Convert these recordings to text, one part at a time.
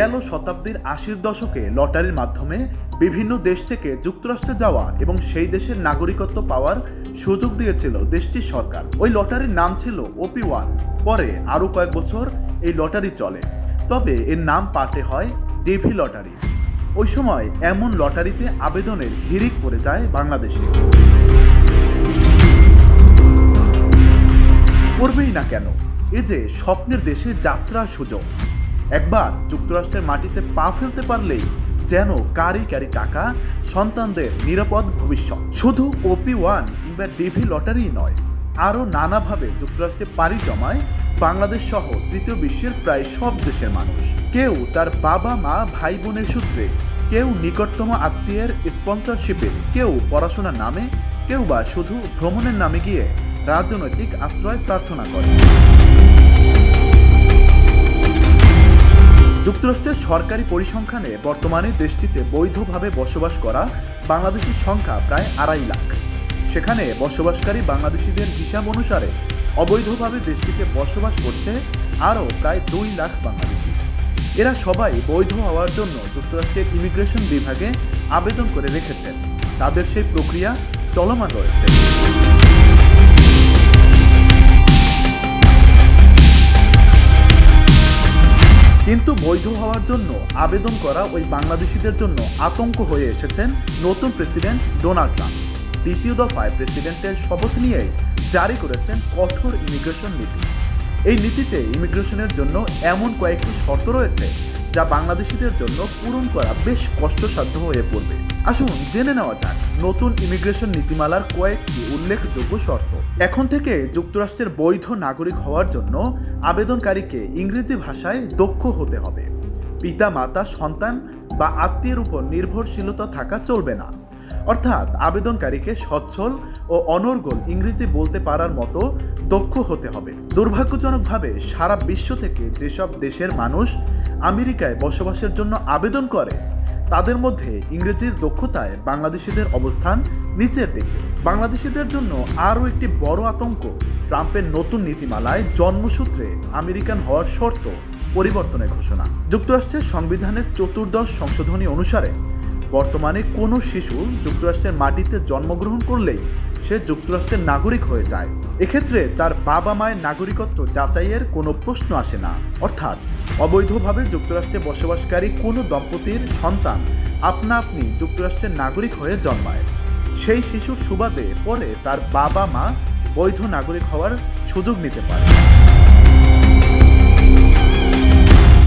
গেল শতাব্দীর আশির দশকে লটারির মাধ্যমে বিভিন্ন দেশ থেকে যুক্তরাষ্ট্রে যাওয়া এবং সেই দেশের নাগরিকত্ব পাওয়ার সুযোগ দিয়েছিল দেশটির সরকার। ওই লটারির নাম ছিল ওপি ওয়ান। পরে আরও কয়েক বছর এই লটারি চলে। তবে এর নাম পাল্টে হয় ডেভি লটারি। ওই সময় এমন লটারিতে আবেদনের হিড়িক পড়ে যায় বাংলাদেশে। করবেই না কেন, এ যে স্বপ্নের দেশে যাত্রার সুযোগ। একবার যুক্তরাষ্ট্রের মাটিতে পা ফেলতে পারলেই যেন কারি কারি টাকা সন্তানদের নিরাপদ ভবিষ্যৎ। শুধু ওপি ওয়ান কিংবা ডিভি লটারি নয়, আরও নানাভাবে যুক্তরাষ্ট্রে পাড়ি জমায় বাংলাদেশ সহ তৃতীয় বিশ্বের প্রায় সব দেশের মানুষ। কেউ তার বাবা, মা ভাই বোনের সূত্রে, কেউ নিকটতম আত্মীয়ের স্পন্সরশিপে, কেউ পড়াশোনার নামে, কেউ বা শুধু ভ্রমণের নামে গিয়ে রাজনৈতিক আশ্রয় প্রার্থনা করে। যুক্তরাষ্ট্রের সরকারি পরিসংখ্যানে বর্তমানে দেশটিতে বৈধভাবে বসবাস করা বাংলাদেশির সংখ্যা প্রায় আড়াই লাখ। সেখানে বসবাসকারী বাংলাদেশিদের হিসাব অনুসারে অবৈধভাবে দেশটিতে বসবাস করছে আরও প্রায় দুই লাখ বাংলাদেশি। এরা সবাই বৈধ হওয়ার জন্য যুক্তরাষ্ট্রের ইমিগ্রেশন বিভাগে আবেদন করে রেখেছেন তাদের সেই প্রক্রিয়া চলমান রয়েছে। বৈধ হওয়ার জন্য আবেদন করা ওই বাংলাদেশিদের জন্য আতঙ্ক হয়ে এসেছেন নতুন প্রেসিডেন্ট ডোনাল্ড ট্রাম্প। দ্বিতীয় দফায় প্রেসিডেন্টের শপথ নিয়ে জারি করেছেন কঠোর ইমিগ্রেশন নীতি। এই নীতিতে ইমিগ্রেশনের জন্য এমন কয়েকটি শর্ত রয়েছে যা বাংলাদেশিদের জন্য পূরণ করা বেশ কষ্টসাধ্য হয়ে পড়বে। আসুন জেনে নেওয়া যাক নতুন ইমিগ্রেশন নীতিমালার কয়েকটি উল্লেখযোগ্য শর্ত। এখন থেকে যুক্তরাষ্ট্রের বৈধ নাগরিক হওয়ার জন্য আবেদনকারীকে ইংরেজি ভাষায় দক্ষ হতে হবে। পিতা, মাতা, সন্তান বা আত্মীয়ের উপর নির্ভরশীলতা থাকা চলবে না। অর্থাৎ আবেদনকারীকে সচ্ছল ও অনর্গল ইংরেজি বলতে পারার মতো দক্ষ হতে হবে। দুর্ভাগ্যজনকভাবে সারা বিশ্ব থেকে যেসব দেশের মানুষ আমেরিকায় বসবাসের জন্য আবেদন করে, তাদের মধ্যে ইংরেজির দক্ষতায় বাংলাদেশিদের অবস্থান নিচের দিকে। বাংলাদেশিদের জন্য আরও একটি বড় আতঙ্ক, ট্রাম্পের নতুন নীতিমালায় জন্মসূত্রে আমেরিকান হওয়ার শর্ত পরিবর্তনের ঘোষণা। যুক্তরাষ্ট্রের সংবিধানের চতুর্দশ সংশোধনী অনুসারে, বর্তমানে কোনো শিশু যুক্তরাষ্ট্রের মাটিতে জন্মগ্রহণ করলেই সে যুক্তরাষ্ট্রের নাগরিক হয়ে যায়। এক্ষেত্রে তার বাবা মায়ের নাগরিকত্ব যাচাইয়ের কোনো প্রশ্ন আসে না। অর্থাৎ, অবৈধভাবে যুক্তরাষ্ট্রে বসবাসকারী কোনো দম্পতির সন্তান আপনা আপনি যুক্তরাষ্ট্রের নাগরিক হয়ে জন্মায়। সেই শিশুর সুবাদে পরে তার বাবা মা বৈধ নাগরিক হওয়ার সুযোগ নিতে পারে।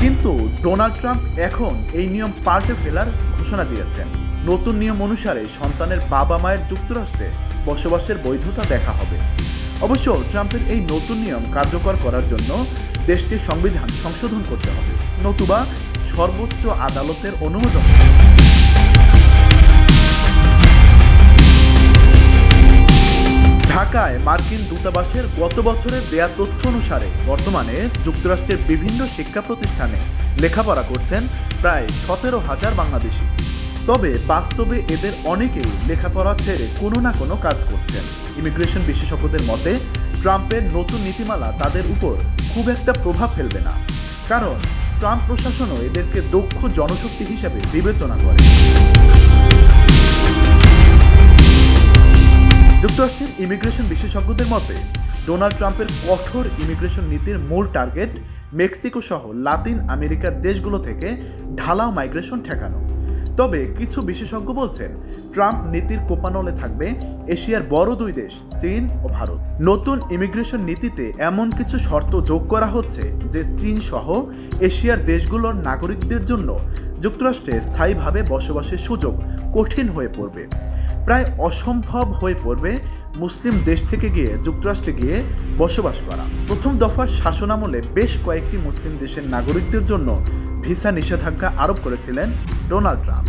কিন্তু ডোনাল্ড ট্রাম্প এখন এই নিয়ম পাল্টে ফেলার ঘোষণা দিয়েছেন। নতুন নিয়ম অনুসারে সন্তানের বাবা মায়ের যুক্তরাষ্ট্রে বসবাসের বৈধতা দেখা হবে। অবশ্য ট্রাম্পের এই নতুন নিয়ম কার্যকর করার জন্য দেশটির সংবিধান সংশোধন করতে হবে। নতুবা সর্বোচ্চ আদালতের অনুমোদন। ঢাকায় মার্কিন দূতাবাসের গত বছরের দেয়া তথ্য অনুসারে বর্তমানে যুক্তরাষ্ট্রের বিভিন্ন শিক্ষা প্রতিষ্ঠানে লেখাপড়া করছেন প্রায় সতেরো হাজার বাংলাদেশি। তবে বাস্তবে এদের অনেকেই লেখাপড়া ছেড়ে কোনো না কোনো কাজ করছেন। ইমিগ্রেশন বিশেষজ্ঞদের মতে, ট্রাম্পের নতুন নীতিমালা তাদের উপর খুব একটা প্রভাব ফেলবে না। কারণ ট্রাম্প প্রশাসনও এদেরকে দক্ষ জনশক্তি হিসেবে বিবেচনা করে। যুক্তরাষ্ট্রের ইমিগ্রেশন বিশেষজ্ঞদের মতে, ডোনাল্ড ট্রাম্পের কঠোর ইমিগ্রেশন নীতির মূল টার্গেট মেক্সিকো সহ লাতিন আমেরিকার দেশগুলো থেকে ঢালাও মাইগ্রেশন ঠেকানো। তবে কিছু বিশেষজ্ঞ বলছেন, ট্রাম্প নীতির কোপানলে থাকবে এশিয়ার বড় দুই দেশ, চীন ও ভারত। নতুন ইমিগ্রেশন নীতিতে এমন কিছু শর্ত যোগ করা হচ্ছে যে চীন সহ এশিয়ার দেশগুলোর নাগরিকদের জন্য যুক্তরাষ্ট্রে স্থায়ীভাবে বসবাসের সুযোগ কঠিন হয়ে পড়বে। প্রায় অসম্ভব হয়ে পড়বে মুসলিম দেশ থেকে গিয়ে যুক্তরাষ্ট্রে গিয়ে বসবাস করা। প্রথম দফার শাসনামলে বেশ কয়েকটি মুসলিম দেশের নাগরিকদের জন্য ভিসা নিষেধাজ্ঞা আরোপ করেছিলেন ডোনাল্ড ট্রাম্প।